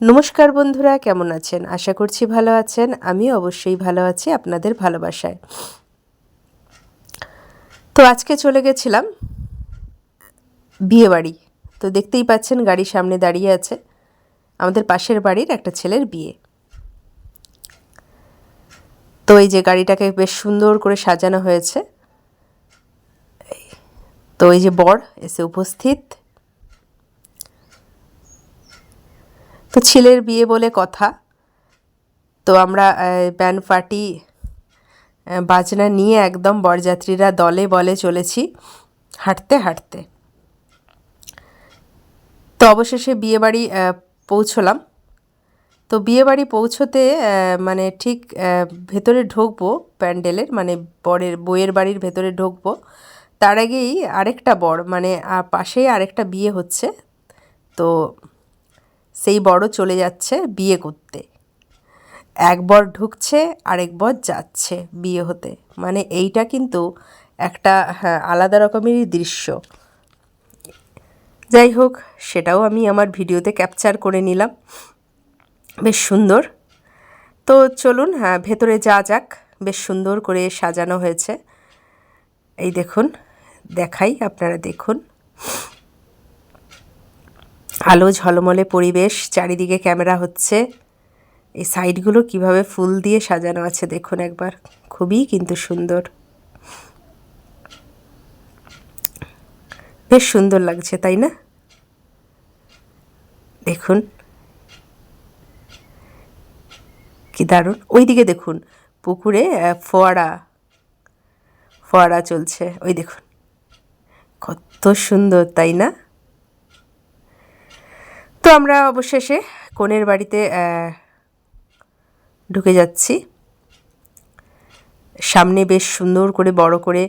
নমস্কার বন্ধুরা, কেমন আছেন? আশা করছি ভালো আছেন। আমি অবশ্যই ভালো আছি আপনাদের ভালোবাসায়। তো আজকে চলে গেছিলাম বিয়ে বাড়ি তো দেখতেই পাচ্ছেন গাড়ি সামনে দাঁড়িয়ে আছে আমাদের পাশের বাড়ির একটা ছেলের বিয়ে। তো এই যে গাড়িটাকে বেশ সুন্দর করে সাজানো হয়েছে। তো এই যে বর এসে উপস্থিত। তো ছেলের বিয়ে বলে কথা। তো আমরা ব্যান্ড পার্টি বাজনা নিয়ে একদম বরযাত্রীরা দলে বলে চলেছি, হাঁটতে হাঁটতে। তো অবশেষে বিয়েবাড়ি পৌঁছলাম। তো বিয়েবাড়ি পৌঁছতে মানে ঠিক ভেতরে ঢুকবো প্যান্ডেলের মানে বরের, বইয়ের বাড়ির ভেতরে ঢুকবো। তার আগেই আরেকটা বর মানে পাশেই আরেকটা বিয়ে হচ্ছে। তো সেই বড় চলে যাচ্ছে বিয়ে করতে। এক বর ঢুকছে আরেক বর যাচ্ছে বিয়ে হতে। মানে এইটা কিন্তু একটা হ্যাঁ আলাদা রকমেরই দৃশ্য। যাই হোক, সেটাও আমি আমার ভিডিওতে ক্যাপচার করে নিলাম। বেশ সুন্দর। তো চলুন হ্যাঁ ভেতরে যা যাক, বেশ সুন্দর করে সাজানো হয়েছে। এই দেখুন, দেখাই, আপনারা দেখুন। আলো ঝলমলে পরিবেশ, চারিদিকে ক্যামেরা হচ্ছে। এই সাইডগুলো কীভাবে ফুল দিয়ে সাজানো আছে দেখুন একবার। খুবই কিন্তু সুন্দর। বেশ সুন্দর লাগছে, তাই না? দেখুন। কি দারুণ। ওইদিকে দেখুন, পুকুরে ফোয়ারা। ফোয়ারা চলছে। ওই দেখুন। কত সুন্দর, তাই না? আমরা অবশেষে কনের বাড়িতে ঢুকে যাচ্ছি। সামনে বেশ সুন্দর করে বড় করে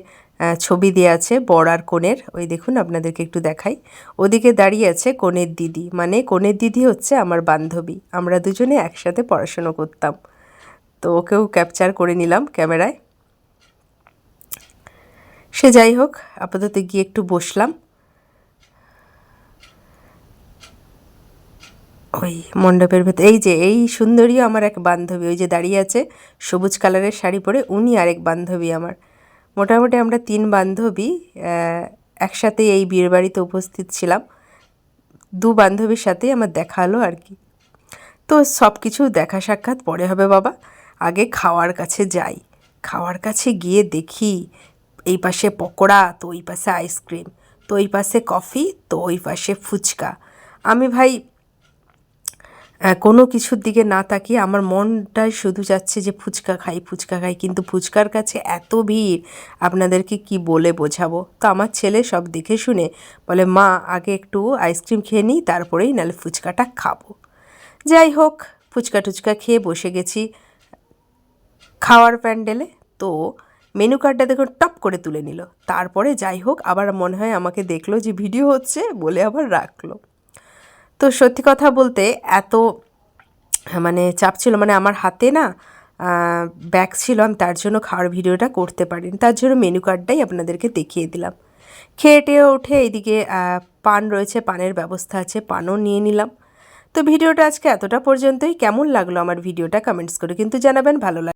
ছবি দেওয়া আছে বর আর কনের। ওই দেখুন, আপনাদেরকে একটু দেখাই। ওদিকে দাঁড়িয়ে আছে কনের দিদি। মানে কনের দিদি হচ্ছে আমার বান্ধবী। আমরা দুজনে একসাথে পড়াশুনো করতাম। তো ওকেও ক্যাপচার করে নিলাম ক্যামেরায়। সে যাই হোক, আপাতত গিয়ে একটু বসলাম। ওই মণ্ডপের ভেতর, এই যে, এই সুন্দরীও আমার এক বান্ধবী, ওই যে দাঁড়িয়ে আছে, সবুজ কালারের শাড়ি পরে, উনি আরেক বান্ধবী আমার। মোটামুটি আমরা তিন বান্ধবী একসাথে এই বিয়ের বাড়িতে উপস্থিত ছিলাম। দু বান্ধবীর সাথেই আমার দেখা হলো আর কি। তো সব কিছু দেখা সাক্ষাৎ, পরে হবে বাবা। আগে খাওয়ার কাছে যাই। খাওয়ার কাছে গিয়ে দেখি, এই পাশে পকোড়া, তো ওই পাশে আইসক্রিম, তো ওই পাশে কফি, তো ওই পাশে ফুচকা। আমি ভাই কোনো কিছুর দিকে না তাকিয়ে আমার মনটাই শুধু যাচ্ছে যে ফুচকা খাই ফুচকা খাই। কিন্তু ফুচকার কাছে এত ভিড়, আপনাদেরকে কি বলে বোঝাবো? তো আমার ছেলে সব দেখে শুনে বলে, মা, আগে একটু আইসক্রিম খেয়ে নিই, তারপরেই নাহলে ফুচকাটা খাব। যাই হোক, ফুচকা টুচকা খেয়ে বসে গেছি খাওয়ার প্যান্ডেলে। তো মেনু কার্ডটা দেখুন, টপ করে তুলে নিল। তারপরে যাই হোক, আবার মনে হয় আমাকে দেখল যে ভিডিও হচ্ছে বলে আবার রাখল। তো সত্যি কথা বলতে এত মানে চাপ ছিল মানে আমার হাতে না ব্যাগ ছিল, আমি তার জন্য খাওয়ার ভিডিওটা করতে পারিনি। তার জন্য মেনু কার্ডটাই আপনাদেরকে দেখিয়ে দিলাম। খেয়ে টেয়ে উঠে এইদিকে পান রয়েছে, পানের ব্যবস্থা আছে, পানও নিয়ে নিলাম। তো ভিডিওটা আজকে এতটা পর্যন্তই। কেমন লাগল আমার ভিডিওটা? কমেন্টস করে কিন্তু জানাবেন। ভালো লাগে